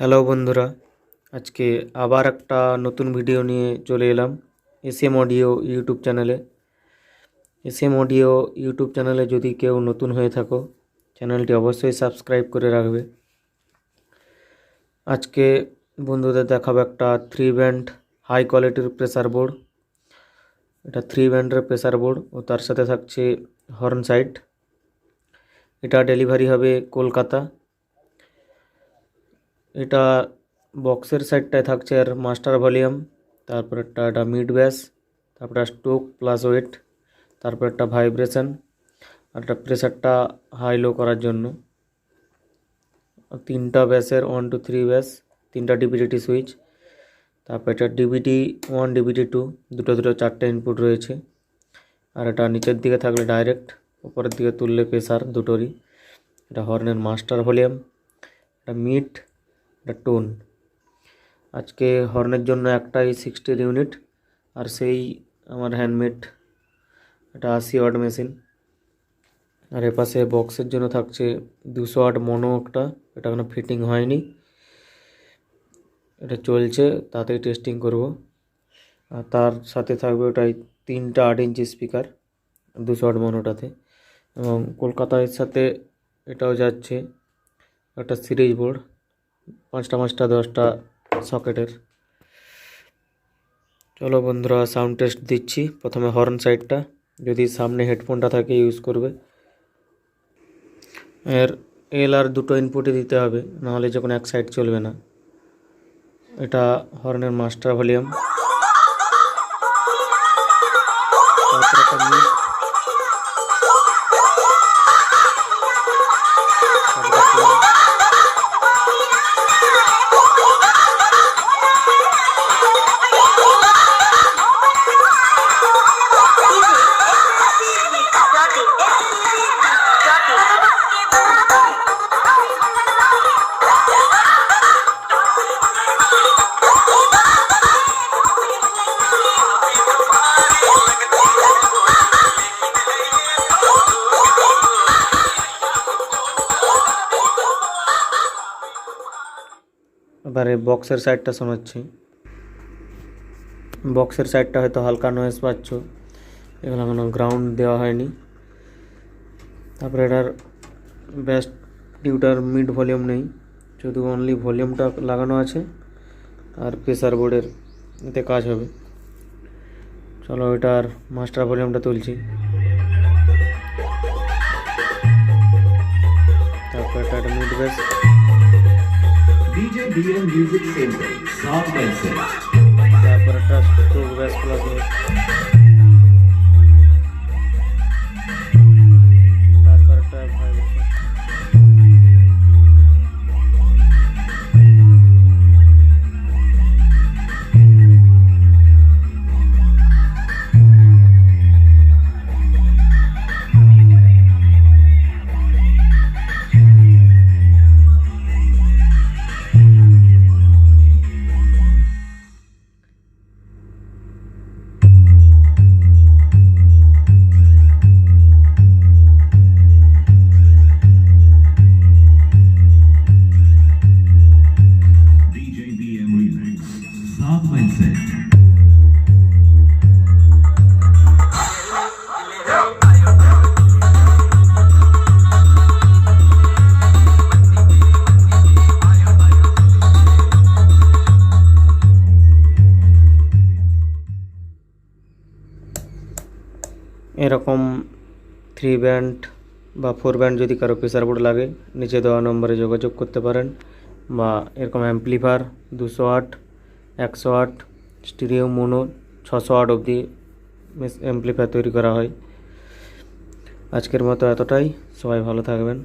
Hello বন্ধুরা, আজকে আবার একটা নতুন ভিডিও নিয়ে চলে এলাম এস এম অডিও ইউটিউব চ্যানেলে। এস এম অডিও ইউটিউব চ্যানেলে যদি কেউ নতুন হয়ে থাকো, চ্যানেলটি অবশ্যই সাবস্ক্রাইব করে রাখবে। আজকে বন্ধুদের দেখাবো একটা থ্রি ব্যান্ড হাই কোয়ালিটির প্রেসার বোর্ড এটা থ্রি ব্যান্ডের প্রেসার বোর্ড ও তার সাথে থাকছে হর্ন সাইড এটা ডেলিভারি হবে কলকাতা। এটা বক্সের সাইডটায় থাকছে আর মাস্টার ভলিউম তারপর একটা এটা মিড ব্যাস তারপরে স্টোক প্লাস ওয়েট তারপর একটা ভাইব্রেশন আর একটা প্রেসারটা হাই লো করার জন্য। তিনটা ব্যাসের ওয়ান টু থ্রি ব্যাস তিনটা ডিবিডিটি সুইচ তারপর এটা ডিবিটি ওয়ান ডিবিটি টু দুটো দুটো চারটে ইনপুট রয়েছে। আর এটা নিচের দিকে থাকলে ডাইরেক্ট উপরের দিকে তুললে প্রেসার দুটোরই। এটা হর্নের মাস্টার ভলিউম এটা মিড এটা টোন। আজকে হর্নের জন্য একটাই সিক্সটির ইউনিট আর সেই আমার হ্যান্ডমেড এটা আশি ওয়াট মেশিন আর এপাশে বক্সের জন্য থাকছে দুশো ওয়াট মনো একটা, এটা এখনও ফিটিং হয়নি। এটা চলছে, তাতেই টেস্টিং করব। আর তার সাথে থাকবে ওটাই তিনটা আট ইঞ্চি স্পিকার দুশো ওয়াট মনোটাতে এবং কলকাতার সাথে এটাও যাচ্ছে, একটা সিরিজ বোর্ড পাঁচটা পাঁচটা, দশটা সকেটের। চলো বন্ধুরা সাউন্ড টেস্ট দিচ্ছি। প্রথমে হর্ন সাইডটা যদি সামনে হেডফোনটা থাকে ইউজ করবে। এর এল আর দুটো ইনপুটই দিতে হবে, নাহলে যখন এক সাইড চলবে না। এটা হর্নের মাস্টার ভলিউম এবারে বক্সের সাইডটা শোনাচ্ছি। বক্সের সাইডটা হয়তো হালকা নয়েজ পাচ্ছ। এগুলো এখনও গ্রাউন্ড দেওয়া হয়নি। তারপরে এটার বেস্ট টিউটার মিড ভলিউম নেই। শুধু অনলি ভলিউমটা লাগানো আছে, আর প্রেসার বোর্ডের এতে কাজ হবে। চলো এটার মাস্টার ভলিউমটা তুলছি। তারপর এটা mid bass DJ BM Music Center, South Benson. তারপর একটা এরকম থ্রি ব্যান্ড বা ফোর ব্যান্ড যদি কারও প্রেসার বোর্ড লাগে, নিচে দেওয়া নম্বরে যোগাযোগ করতে পারেন বা এরকম অ্যাম্পলিফার দুশো আট, একশো আট স্টিরিও মোনো ছশো আট অবধি অ্যাম্পলিফায়ার তৈরি করা হয়। আজকের মতো এতটাই। সবাই ভালো থাকবেন।